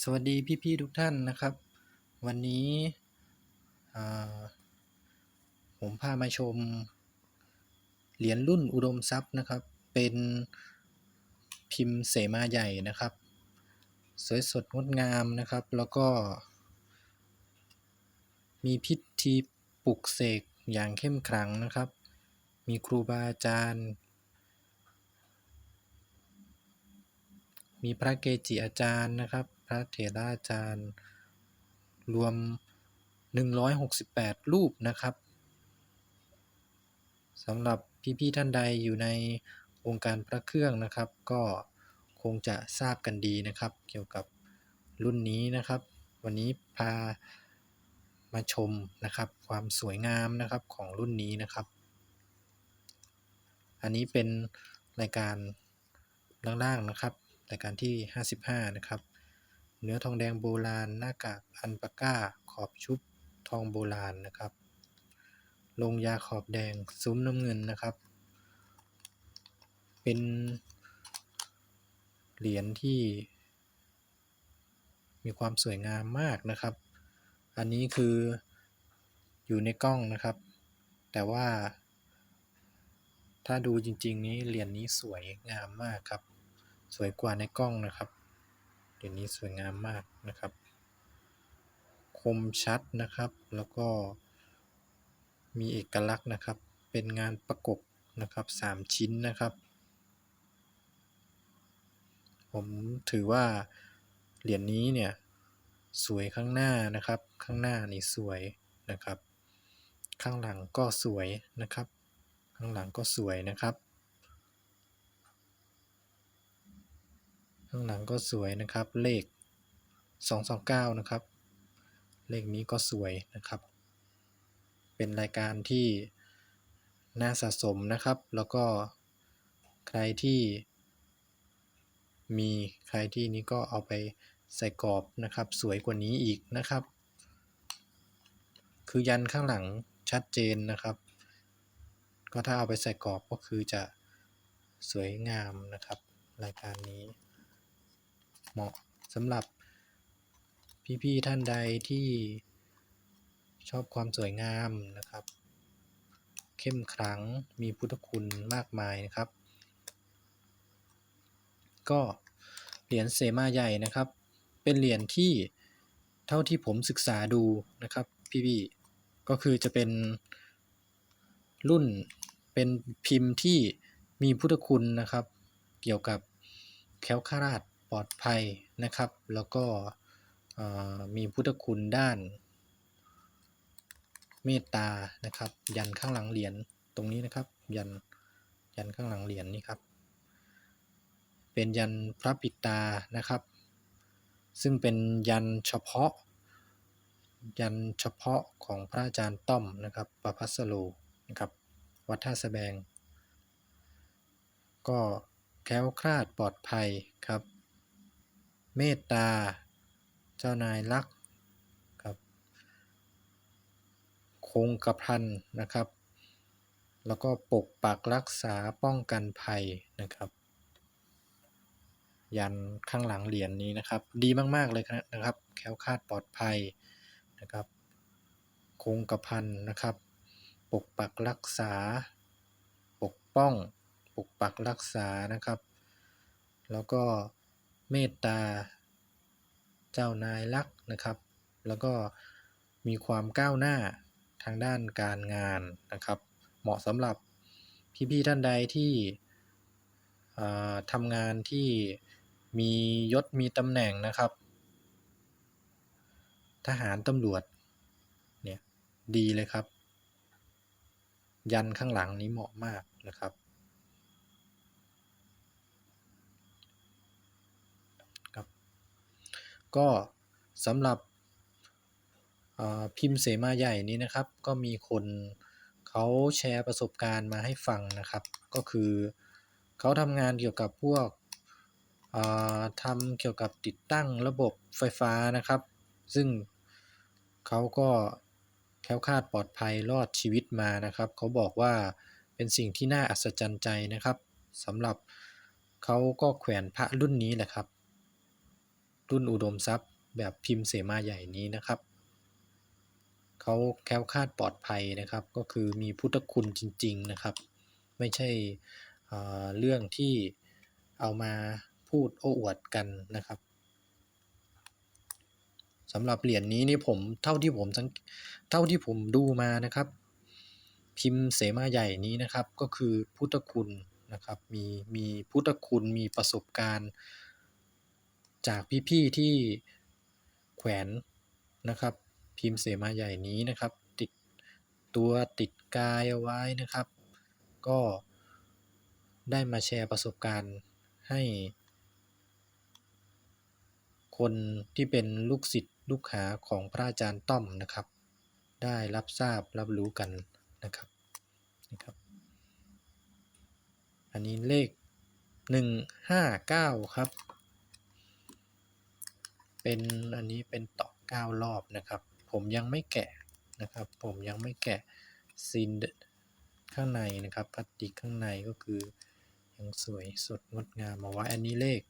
สวัสดีพี่ๆทุกท่านนะครับ วันนี้ผมพามาชม เหรียญรุ่นอุดมทรัพย์นะครับ เป็นพิมพ์เสมาใหญ่นะครับ สวยสดงดงามนะครับ แล้วก็ มีพิธีปลุกเสกอย่างเข้มขลังนะครับ มีครูบาอาจารย์ มีพระเกจิอาจารย์นะครับ พระเถราจารย์ รวม 168 รูปนะครับสำหรับพี่ๆท่านใดอยู่ในวงการพระเครื่องนะครับ ก็คงจะทราบกันดีนะครับ เกี่ยวกับรุ่นนี้นะครับ วันนี้พามาชมนะครับ ความสวยงามนะครับของรุ่นนี้นะครับ อันนี้เป็นรายการล่างๆนะครับ รายการที่ 55 นะครับ เนื้อทองแดงโบราณ หน้ากากอันปาก้า ขอบชุบทองโบราณนะครับ ลงยาขอบแดงซุ้มน้ำเงินนะครับ เป็นเหรียญที่ มีความสวยงามมากนะครับ อันนี้คืออยู่ในกล้องนะครับ แต่ว่า ถ้าดูจริง ๆ นี้เหรียญนี้สวยงามมากครับ สวยกว่าในกล้องนะครับ เหรียญนี้สวยงามมากนะครับ คมชัดนะครับ แล้วก็มีเอกลักษณ์นะครับ เป็นงานประกบนะครับ 3 ชิ้นนะครับ ผมถือว่าเหรียญนี้เนี่ยสวยข้างหน้านะครับ ข้างหน้านี่สวยนะครับ ข้างหลังก็สวยนะครับ ข้างหลังก็สวยนะครับ ข้างหลังก็สวยนะครับ เลข 229 นะครับ เลขนี้ก็สวยนะครับ เป็นรายการที่น่าสะสมนะครับ แล้วก็ใครที่มีใครที่นี้ก็เอาไปใส่กรอบนะครับ สวยกว่านี้อีกนะครับ คือยันข้างหลังชัดเจนนะครับ ก็ถ้าเอาไปใส่กรอบก็คือจะสวยงามนะครับ รายการนี้ เหมาะสำหรับพี่ๆท่านใดที่ชอบความสวยงามนะครับ เข้มขลังมีพุทธคุณมากมายนะครับ ก็เหรียญเสมาใหญ่นะครับ เป็นเหรียญที่เท่าที่ผมศึกษาดูนะครับพี่ๆก็คือจะเป็นรุ่นเป็นพิมพ์ที่มีพุทธคุณนะครับ เกี่ยวกับแคล้วคลาด ลอดภัยนะครับ แล้วก็มีพุทธคุณด้านเมตตานะครับ ยันข้างหลังเหรียญตรงนี้นะครับ ยันยันข้างหลังเหรียญนี่ครับ เป็นยันพระปิตานะครับ ซึ่งเป็นยันเฉพาะ ยันเฉพาะของพระอาจารย์ต้อมนะครับประภัสโรนะครับ วัดท่าสแบง ก็แคล้วคลาดปลอดภัยครับ เมตตา เจ้านายรักครับคงกระพันนะครับ แล้วก็ปกปักรักษาป้องกันภัยนะครับ ยันข้างหลังเหรียญนี้นะครับ ดีมาก ๆ เลยนะครับ แค้วคาดปลอดภัยนะครับคงกระพันนะครับ ปกปักรักษา ปกป้อง ปกปักรักษานะครับ แล้วก็ เมตตา เจ้านายรักนะครับ แล้วก็มีความก้าวหน้าทางด้านการงานนะครับ เหมาะสำหรับพี่ๆท่านใดที่ทำงานที่มียศมีตำแหน่งนะครับ ทหารตำรวจเนี่ยดีเลยครับ ยันข้างหลังนี้เหมาะมากนะครับ ก็สำหรับพิมพ์เสมาใหญ่นี้นะครับ ก็มีคนเขาแชร์ประสบการณ์มาให้ฟังนะครับ ก็คือเขาทำงานเกี่ยวกับพวกทำเกี่ยวกับติดตั้งระบบไฟฟ้านะครับ ซึ่งเขาก็แคล้วคลาดปลอดภัยรอดชีวิตมานะครับ เขาบอกว่าเป็นสิ่งที่น่าอัศจรรย์ใจนะครับสำหรับเขาก็แขวนพระรุ่นนี้แหละครับ รุ่นอุดมทรัพย์ แบบพิมพ์เสมาใหญ่นี้นะครับเขาแคล้วคาดปลอดภัยนะครับ ก็คือมีพุทธคุณจริง ๆนะครับ ไม่ใช่เอ่อเรื่องที่เอามาพูดโอ้อวดกันนะครับสำหรับเหรียญนี้นี่ผมเท่าที่ผมสังเท่าที่ผมดูมานะครับ พิมพ์เสมาใหญ่นี้นะครับ ก็คือพุทธคุณนะครับมีมีพุทธคุณมีประสบการณ์ จากพี่ๆที่แขวนนะครับ พิมพ์เสมาใหญ่นี้นะครับ ติดตัวติดกายเอาไว้นะครับ ก็ได้มาแชร์ประสบการณ์ให้ คนที่เป็นลูกศิษย์ลูกหาของพระอาจารย์ต้อมนะครับ ได้รับทราบรับรู้กันนะครับนะครับ อันนี้เลขหนึ่งห้าเก้าครับ เป็นอันนี้เป็นต่อเก้ารอบนะครับ ผมยังไม่แกะนะครับ ผมยังไม่แกะซีนข้างในนะครับพลาสติกข้างในก็คือยังสวยสดงดงามมาไว้อันนี้เลข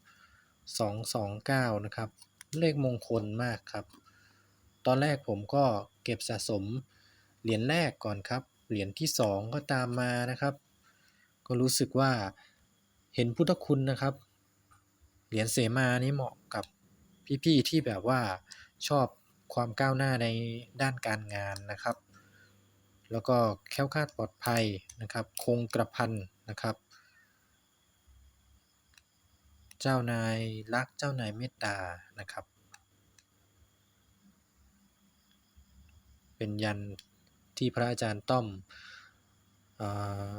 สองสองเก้านะครับ เลขมงคลมากครับ ตอนแรกผมก็เก็บสะสมเหรียญแรกก่อนครับ เหรียญที่สองก็ตามมานะครับ ก็รู้สึกว่าเห็นพุทธคุณนะครับ เหรียญเสมานี้เหมาะกับ พี่ๆที่แบบว่าชอบความก้าวหน้าในด้านการงานนะครับ แล้วก็แค้วคาดปลอดภัยนะครับ คงกระพันนะครับ เจ้านายรักเจ้านายเมตตานะครับ เป็นยันที่พระอาจารย์ต้อมเอ่อ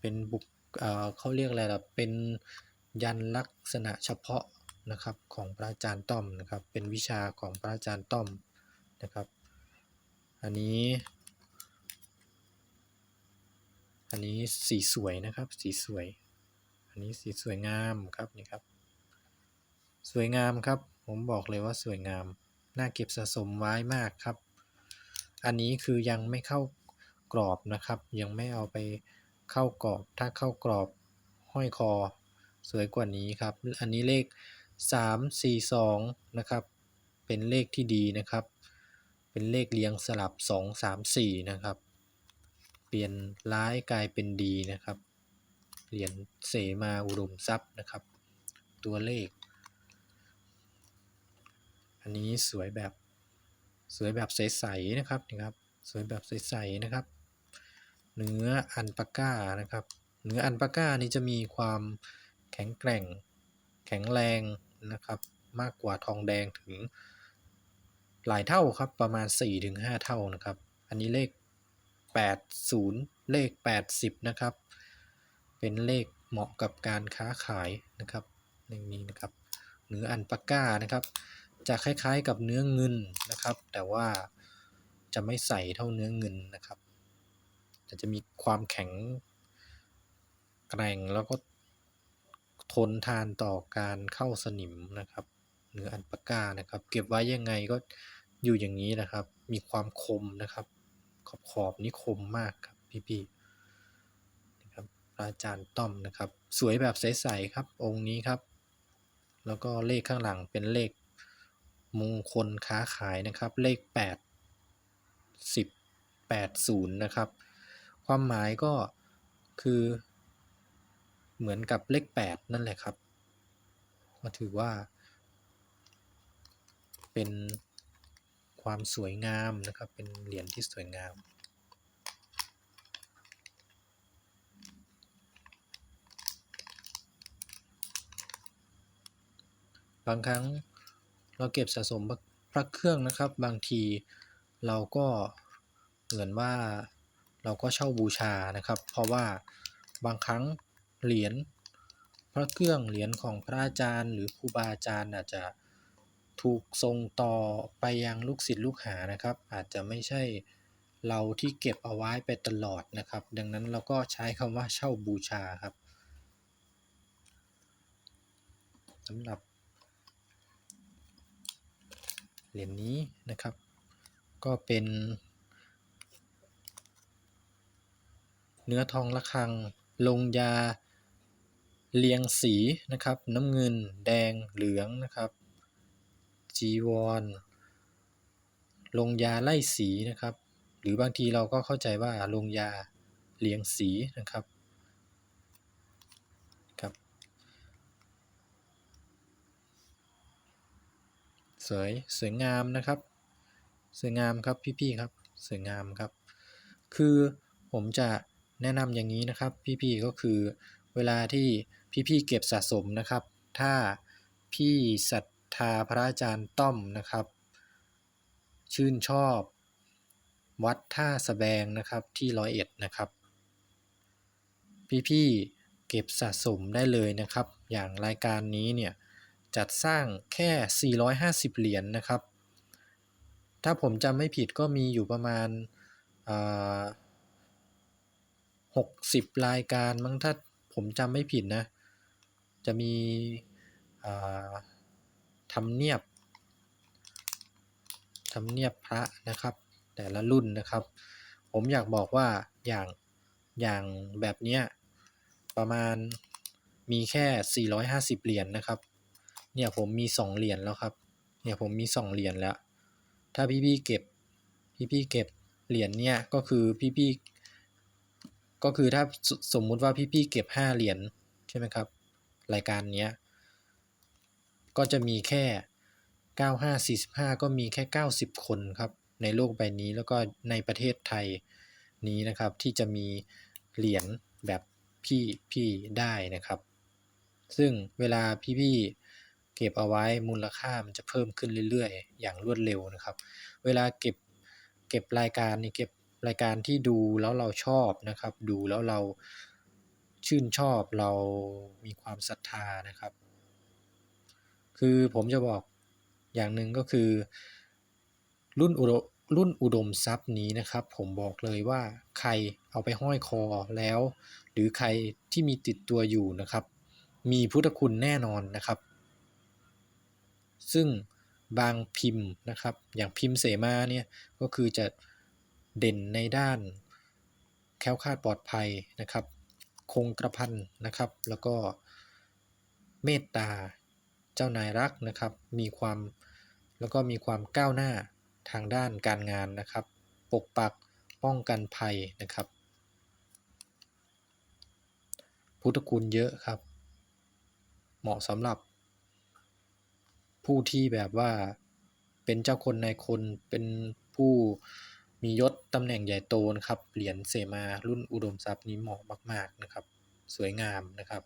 เป็นบุคเอ่อเขาเรียกอะไรล่ะ เป็น ยันลักษณะเฉพาะนะครับของพระอาจารย์ต้อมนะครับ เป็นวิชาของพระอาจารย์ต้อมนะครับ อันนี้ อันนี้สีสวยนะครับ สีสวย อันนี้สีสวยงามครับนี่ครับ สวยงามครับ ผมบอกเลยว่าสวยงาม น่าเก็บสะสมไว้มากครับ อันนี้คือยังไม่เข้ากรอบนะครับ ยังไม่เอาไปเข้ากรอบ ถ้าเข้ากรอบห้อยคอ สวยกว่านี้ครับ อันนี้เลข 3 4 2 นะครับ เป็นเลขที่ดีนะครับ เป็นเลขเรียงสลับ 2 3 4 นะครับ เปลี่ยนร้ายกลายเป็นดีนะครับเหรียญเสมาอุดมทรัพย์นะครับ ตัวเลข อันนี้สวยแบบสวยแบบใสๆนะครับนี่ครับ สวยแบบใสๆนะครับ เนื้ออันปาก้านะครับ เนื้ออันปาก้านี่จะมีความ แข็งแกร่ง แข็งแรงนะครับ มากกว่าทองแดงถึงหลายเท่าครับประมาณ 4-5 เท่านะครับ อันนี้เลข 80 เลข 80 นะครับ เป็นเลขเหมาะกับการค้าขายนะครับเลขนี้นะครับเนื้ออันปาก้านะครับ จะคล้ายๆกับเนื้อเงินนะครับ แต่ว่าจะไม่ใส่เท่าเนื้อเงินนะครับแต่จะมีความแข็งแกร่งแล้วก็ ทนทานต่อการเข้าสนิมนะครับเนื้ออันปาก้านะครับ เก็บไว้ยังไงก็อยู่อย่างนี้นะครับ มีความคมนะครับ ขอบขอบนี่คมมากครับพี่ๆนะครับพระอาจารย์ต้อมนะครับ สวยแบบใสๆครับ องค์นี้ครับ แล้วก็เลขข้างหลังเป็นเลขมงคลค้าขายนะครับ เลข 8 10 80 นะครับ ความหมายก็คือ เหมือนกับเลข 8 นั่นแหละครับก็ถือว่า เป็นความสวยงามนะครับ เป็นเหรียญที่สวยงาม บางครั้งเราเก็บสะสมพระเครื่องนะครับ บางทีเราก็เหมือนว่าเราก็เช่าบูชานะครับ เพราะว่าบางครั้ง เหรียญพระเครื่องเหรียญของพระอาจารย์ หรือครูบาอาจารย์อาจจะถูกส่งต่อไปยังลูกศิษย์ลูกหานะครับ อาจจะไม่ใช่เราที่เก็บเอาไว้ไปตลอดนะครับ ดังนั้นเราก็ใช้คำว่าเช่าบูชาครับสำหรับเหรียญนี้นะครับ ก็เป็น เนื้อทองระฆังลงยา เรียงสีนะครับ น้ำเงิน แดงเหลืองนะครับ จีวร ลงยาไล่สีนะครับ หรือบางทีเราก็เข้าใจว่าลงยาเรียงสีนะครับครับสวยสวยงามนะครับสวยงามครับพี่ๆครับสวยงามครับ คือผมจะแนะนำอย่างนี้นะครับพี่ๆก็คือ เวลาที่พี่ๆเก็บสะสมนะครับ ถ้าพี่ศรัทธาพระอาจารย์ต้อมนะครับ ชื่นชอบวัดท่าสะแบงนะครับที่ร้อยเอ็ดนะครับ พี่ๆเก็บสะสมได้เลยนะครับ อย่างรายการนี้เนี่ยจัดสร้างแค่ 450 เหรียญนนะครับ ถ้าผมจำไม่ผิดก็มีอยู่ประมาณหกสิบรายการมั้งถ้า ผมจำไม่ผิดนะ จะมีทำเนียบทำเนียบพระนะครับ แต่ละรุ่นนะครับ ผมอยากบอกว่าอย่างอย่างแบบเนี้ยประมาณมีแค่ 450 เหรียญนนะครับ เนี่ยผมมี 2 เหรียญแล้วครับ เนี่ยผมมี 2 เหรียญแล้ว ถ้าพี่ๆเก็บ พี่ๆเก็บเหรียญเนี่ยก็คือพี่ๆ ก็คือถ้าสมมุติว่าพี่ๆเก็บ 5 เหรียญใช่ไหมครับ รายการนี้ก็จะมีแค่ 95 45 ก็มีแค่ 90 คนครับ ในโลกใบนี้แล้วก็ในประเทศไทยนี้นะครับ ที่จะมีเหรียญแบบพี่พี่ได้นะครับ ซึ่งเวลาพี่พี่เก็บเอาไว้มูลค่ามันจะเพิ่มขึ้นเรื่อยๆ อย่างรวดเร็วนะครับ เวลาเก็บเก็บรายการนี่เก็บ รายการที่ดูแล้วเราชอบนะครับ ดูแล้วเราชื่นชอบเรามีความศรัทธานะครับ คือผมจะบอกอย่างหนึ่งก็คือ รุ่นอุดรุ่นอุดมทรัพย์นี้นะครับ ผมบอกเลยว่าใครเอาไปห้อยคอแล้ว หรือใครที่มีติดตัวอยู่นะครับ มีพุทธคุณแน่นอนนะครับ ซึ่งบางพิมพ์นะครับ อย่างพิมพ์เสมาเนี่ยก็คือจะ เด่นในด้านแคล้วคลาดปลอดภัยนะครับ คงกระพันนะครับ แล้วก็เมตตาเจ้านายรักนะครับ มีความแล้วก็มีความก้าวหน้าทางด้านการงานนะครับ ปกปักป้องกันภัยนะครับ พุทธคุณเยอะครับ เหมาะสำหรับ ผู้ที่แบบว่าเป็นเจ้าคนนายคนเป็นผู้ มียศตำแหน่งใหญ่โตนะครับ เหรียญเสมารุ่นอุดมทรัพย์นี้เหมาะมาก ๆนะครับ สวยงามนะครับ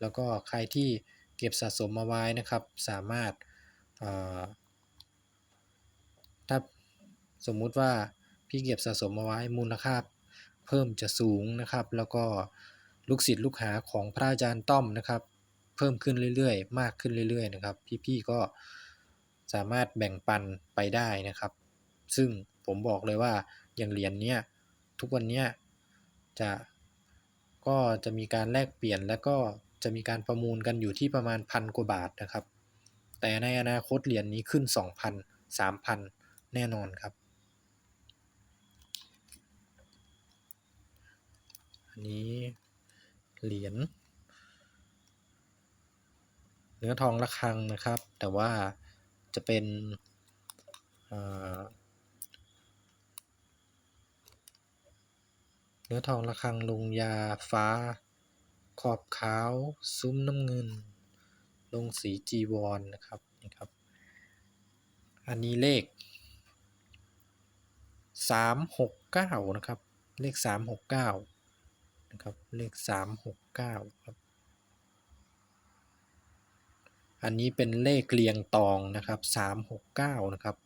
แล้วก็ใครที่เก็บสะสมมาไว้นะครับ สามารถถ้าสมมุติว่าพี่เก็บสะสมมาไว้มูลค่าเพิ่มจะสูงนะครับ แล้วก็ลูกศิษย์ลูกหาของพระอาจารย์ต้อมนะครับ เพิ่มขึ้นเรื่อยๆ มากขึ้นเรื่อยๆนะครับ พี่ๆก็สามารถแบ่งปันไปได้นะครับ ซึ่ง ผมบอกเลยว่าอย่างเหรียญเนี้ยทุกวันเนี้ยจะก็จะมีการแลกเปลี่ยนแล้วก็จะมีการประมูลกันอยู่ที่ประมาณพันกว่าบาทนะครับ แต่ในอนาคตเหรียญนี้ขึ้น 2,000 3,000 แน่นอนครับ อันนี้เหรียญเนื้อทองระฆังนะครับ แต่ว่าจะเป็น เนื้อทองระฆังลงยาฟ้า ขอบขาว ซุ้มน้ำเงิน ลงสีจีวรนนะครับนี่ครับ อันนี้เลขสามหกเก้านะครับ เลขสามหกเก้านะครับ เลขสามหกเก้าครับ อันนี้เป็นเลขเรียงตองนะครับสามหกเก้านะครับ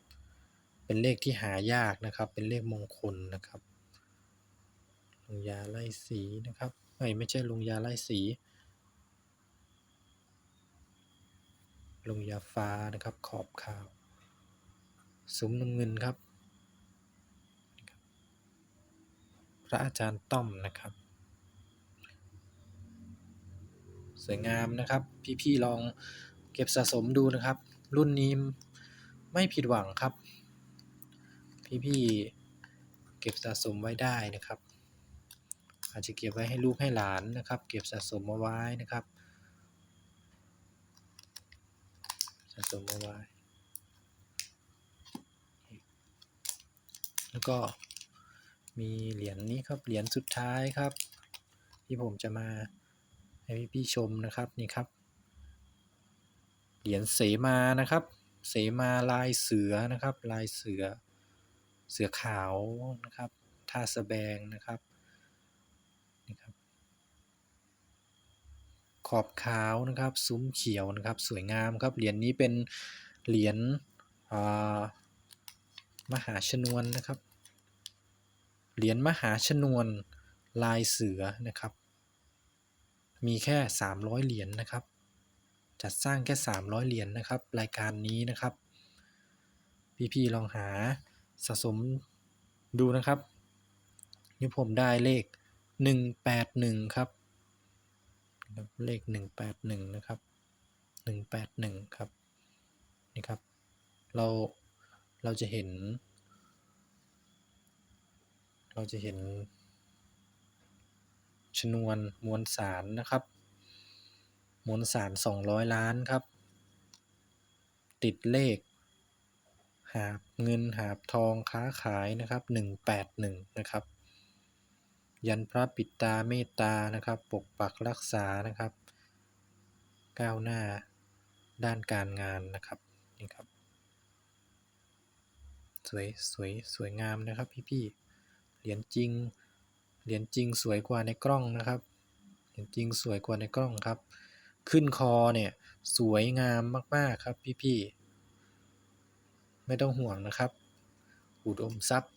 เป็นเลขที่หายากนะครับ เป็นเลขมงคลนะครับ งยาไล่สีนะครับไม่ไม่ใช่ลงยาไล่สี ลงยาฟ้านะครับขอบขาวซุ้มน้ำเงินครับ พระอาจารย์ต้อมนะครับ สวยงามนะครับ พี่ๆลองเก็บสะสมดูนะครับ รุ่นนี้ไม่ผิดหวังครับ พี่ๆเก็บสะสมไว้ได้นะครับ อาจจะเก็บไว้ให้ลูกให้หลานนะครับ เก็บสะสมเอาไว้นะครับ สะสมเอาไว้ แล้วก็มีเหรียญนี้ครับ เหรียญสุดท้ายครับ ที่ผมจะมาให้พี่ๆชมนะครับนี่ครับ เหรียญเสมานะครับ เสมาลายเสือนะครับ ลายเสือเสือขาวนะครับทาสแบงนะครับ ขอบขาวนะครับซุ้มเขียวนะครับสวยงามครับเหรียญนี้เป็นเหรียญมหาชนวนนะครับเหรียญมหาชนวนลายเสือนะครับ มีแค่ 300 เหรียญนนะครับ จัดสร้างแค่ 300 เหรียญนนะครับ รายการนี้นะครับ พี่ๆลองหาสะสมดูนะครับนี่ผมได้เลข 181 ครับ เลข 181 นะครับ 181 ครับ นี่ครับ เรา เราจะเห็น เราจะเห็น ชนวนมวลสารนะครับ มวลสาร 200 ล้านครับ ติดเลข หาบเงินหาบทองค้าขายนะครับ 181 นะครับ ยันพระปิดตาเมตตานะครับ ปกปักรักษานะครับ ก้าวหน้าด้านการงานนะครับนี่ครับ สวยสวยสวยงามนะครับพี่ๆเหรียญจริงเหรียญจริงสวยกว่าในกล้องนะครับเหรียญจริงสวยกว่าในกล้องครับ ขึ้นคอเนี่ยสวยงามมากๆครับพี่ๆไม่ต้องห่วงนะครับอุดอมทรัพย์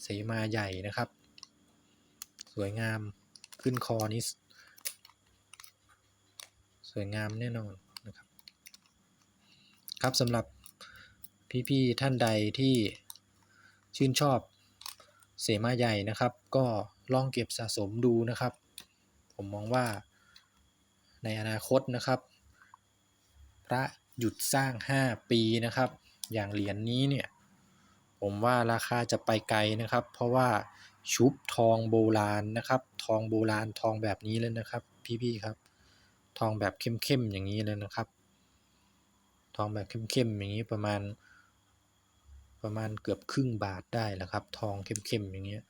เสมาใหญ่นะครับ สวยงามขึ้นคอนี้สวยงามแน่นอนนะครับ ครับสำหรับพี่ๆท่านใดที่ชื่นชอบเสมาใหญ่นะครับ ก็ลองเก็บสะสมดูนะครับ ผมมองว่าในอนาคตนะครับ พระหยุดสร้าง 5 ปีนะครับ อย่างเหรียญนนี้เนี่ย ผมว่าราคาจะไปไกลนะครับ เพราะว่า ชุบทองโบราณนะครับ ทองโบราณทองแบบนี้เลยนะครับ พี่ๆครับ ทองแบบเข้มๆอย่างนี้เลยนะครับ ทองแบบเข้มๆอย่างนี้ประมาณ ประมาณเกือบครึ่งบาทได้แล้วครับ ทองเข้มๆอย่างเงี้ย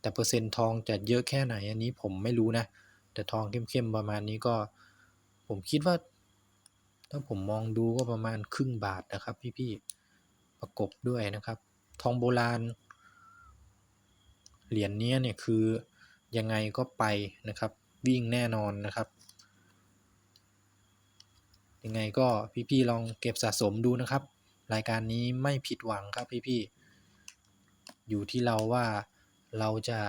แต่เปอร์เซ็นต์ทองจะเยอะแค่ไหนอันนี้ผมไม่รู้นะ แต่ทองเข้มๆประมาณนี้ก็ ผมคิดว่า ถ้าผมมองดูก็ประมาณครึ่งบาทนะครับ พี่ๆประกบด้วยนะครับ ทองโบราณ เหรียญนี้เนี่ยคือยังไงก็ไปนะครับ วิ่งแน่นอนนะครับ ยังไงก็พี่ๆลองเก็บสะสมดูนะครับ รายการนี้ไม่ผิดหวังครับพี่ๆอยู่ที่เราว่าเราจะ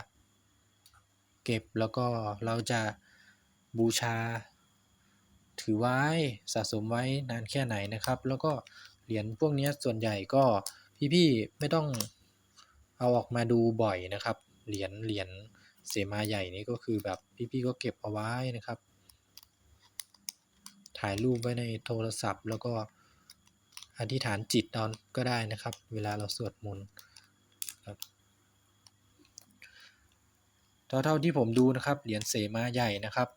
เก็บแล้วก็เราจะบูชา ถือไว้สะสมไว้นานแค่ไหนนะครับ แล้วก็เหรียญพวกนี้ส่วนใหญ่ก็พี่ๆไม่ต้องเอาออกมาดูบ่อยนะครับ เหรียญเหรียญเสมาใหญ่นี่ก็คือแบบพี่ๆก็เก็บเอาไว้นะครับ ถ่ายรูปไว้ในโทรศัพท์ แล้วก็อธิษฐานจิตเอาก็ได้นะครับ เวลาเราสวดมนต์ครับเท่าที่ผมดูนะครับเหรียญเสมาใหญ่นะครับ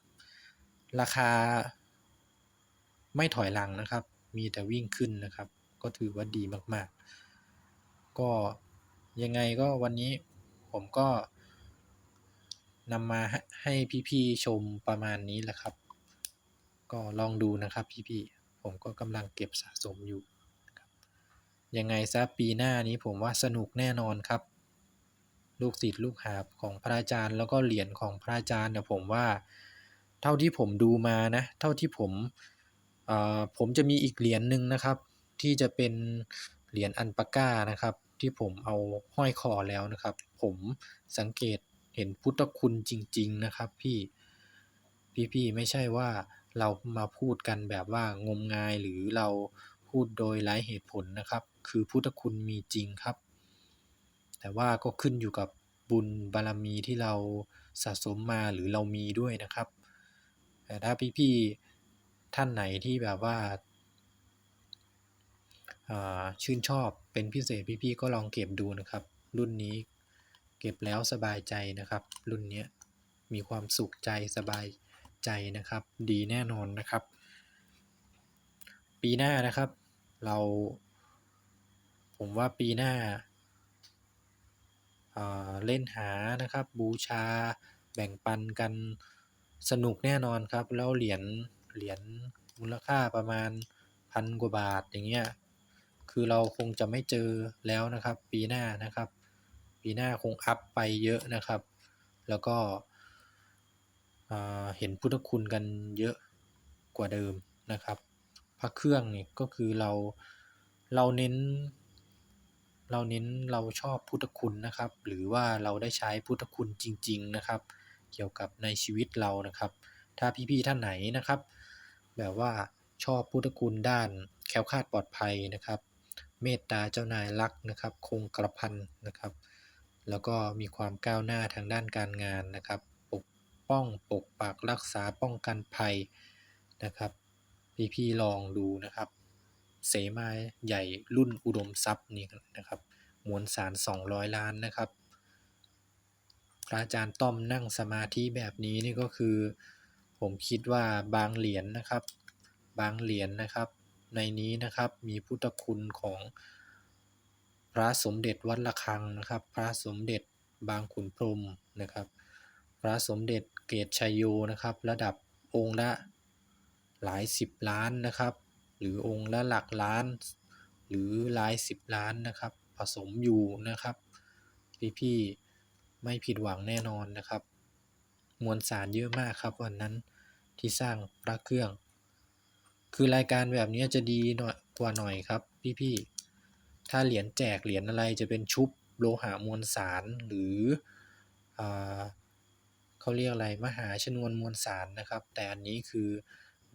ราคาไม่ถอยหลังนะครับ มีแต่วิ่งขึ้นนะครับ ก็ถือว่าดีมากๆ ก็ยังไงก็วันนี้ ผมก็นำมาให้พี่ๆชมประมาณนี้แหละครับ ก็ลองดูนะครับพี่ๆผมก็กำลังเก็บสะสมอยู่ยังไงซะปีหน้านี้ผมว่าสนุกแน่นอนครับ ลูกศิษย์ลูกหาของพระอาจารย์ แล้วก็เหรียญของพระอาจารย์เนี่ยผมว่า เท่าที่ผมดูมานะ เท่าที่ผมผมจะมีอีกเหรียญหนึ่งนะครับ ที่จะเป็นเหรียญอันปาก้านะครับ ที่ผมเอาห้อยคอแล้วนะครับ ผมสังเกตเห็นพุทธคุณจริง ๆ นะครับ พี่พี่ๆไม่ใช่ว่าเรามาพูดกันแบบว่างมงายหรือเราพูดโดยไร้เหตุผลนะครับ คือพุทธคุณมีจริงครับ แต่ว่าก็ขึ้นอยู่กับบุญบารมีที่เราสะสมมาหรือเรามีด้วยนะครับ แต่ถ้าพี่ๆท่านไหนที่แบบว่าชื่นชอบเป็นพิเศษพี่ๆก็ลองเก็บดูนะครับ รุ่นนี้ ก็บแล้วสบายใจนะครับ รุ่นนี้มีความสุขใจสบายใจนะครับ ดีแน่นอนนะครับ ปีหน้านะครับ เรา ผมว่าปีหน้าเเล่นหานะครับ บูชาแบ่งปันกันสนุกแน่นอนครับ แล้วเหรียญเหรียญมูลค่าประมาณพันกว่าบาทอย่างเงี้ยคือเราคงจะไม่เจอแล้วนะครับ ปีหน้านะครับ ปีหน้าคงอัพไปเยอะนะครับ แล้วก็เห็นพุทธคุณกันเยอะกว่าเดิมนะครับพระเครื่องนี่ก็คือเราเราเน้น เราเน้นเราชอบพุทธคุณนะครับ หรือว่าเราได้ใช้พุทธคุณจริง ๆนะครับ เกี่ยวกับในชีวิตเรานะครับ ถ้าพี่ๆท่านไหนนะครับ แบบว่าชอบพุทธคุณด้านแคล้วคลาดปลอดภัยนะครับ เมตตาเจ้านายรักนะครับ คงกระพันนะครับ แล้วก็มีความก้าวหน้าทางด้านการงานนะครับ ปกป้องปกปักรักษาป้องกันภัยนะครับ พี่ๆลองดูนะครับ เสมาใหญ่รุ่นอุดมทรัพย์นี่นะครับมวลสาร 200 ล้านนะครับ พระอาจารย์ต้อมนั่งสมาธิแบบนี้นี่ก็คือ ผมคิดว่าบางเหรียญนนะครับ บางเหรียญนนะครับ ในนี้นะครับมีพุทธคุณของ ระสมเด็จวัดระฆังนะครับ พระสมเด็จบางขุนพรมนะครับ พระสมเด็จเกตชัยโยนะครับ ระดับองค์ละหลายสิบล้านนะครับ หรือองค์ละหลักล้าน หรือหลายสิบล้านนะครับ ผสมอยู่นะครับ พี่ๆไม่ผิดหวังแน่นอนนะครับ มวลสารเยอะมากครับวันนั้นที่สร้างพระเครื่อง คือรายการแบบนี้จะดีหน่อยกว่าหน่อยครับพี่ๆ ถ้าเหรียญแจกเหรียญอะไรจะเป็นชุบโลหะมวลสารหรืออเขาเรียกอะไรมหาชนวนมวลสารนะครับ แต่อันนี้คือ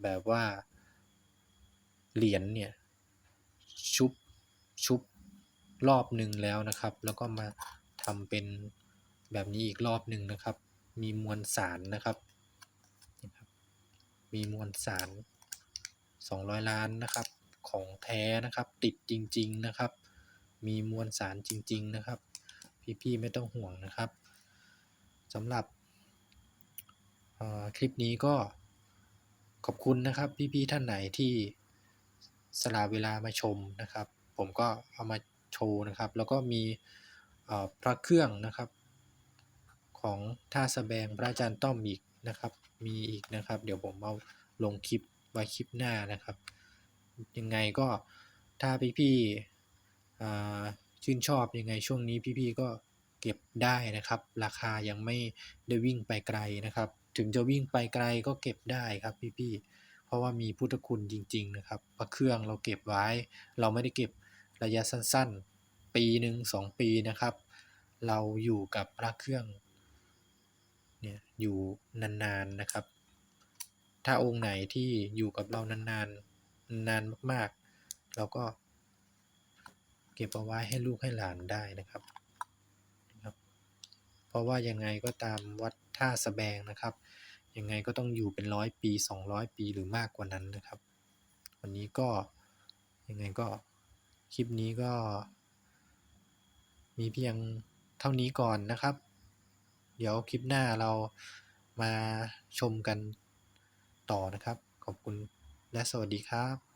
แบบว่าเหรียญเนี่ยชุบชุบรอบหนึ่งแล้วนะครับ แล้วก็มาทำเป็นแบบนี้อีกรอบหนึ่งนะครับ มีมวลสารนะครับนะครับมีมวลสาร 200 ล้านนะครับของแท้นะครับ ติดจริง ๆนะครับ มีมวลสารจริง ๆ นะครับ พี่ๆไม่ต้องห่วงนะครับสำหรับคลิปนี้ก็ขอบคุณนะครับ พี่ๆท่านไหนที่สละเวลามาชมนะครับ ผมก็เอามาโชว์นะครับ แล้วก็มีพระเครื่องนะครับ ของท่าสแบงพระอาจารย์ต้อมอีกนะครับ มีอีกนะครับ เดี๋ยวผมเอาลงคลิปไว้คลิปหน้านะครับ ยังไงก็ถ้าพี่ๆ ชื่นชอบยังไงช่วงนี้พี่ๆก็เก็บได้นะครับ ราคายังไม่ได้วิ่งไปไกลนะครับ ถึงจะวิ่งไปไกลก็เก็บได้ครับพี่ๆเพราะว่ามีพุทธคุณจริง ๆ นะครับพระเครื่องเราเก็บไว้ เราไม่ได้เก็บระยะสั้นๆ ปีหนึ่งสองปีนะครับ เราอยู่กับพระเครื่องเนี่ยอยู่นานๆนะครับ ถ้าองค์ไหนที่อยู่กับเรานานๆนานมากๆ เราก็ เก็บเอาไว้ให้ลูกให้หลานได้นะครับนะครับ เพราะว่ายังไงก็ตามวัดท่าสแบงนะครับ ยังไงก็ต้องอยู่เป็นร้อยปี 200 ปีหรือมากกว่านั้นนะครับ วันนี้ก็ยังไงก็คลิปนี้ก็ มีเพียงเท่านี้ก่อนนะครับ เดี๋ยวคลิปหน้าเรามาชมกันต่อนะครับ ขอบคุณและสวัสดีครับ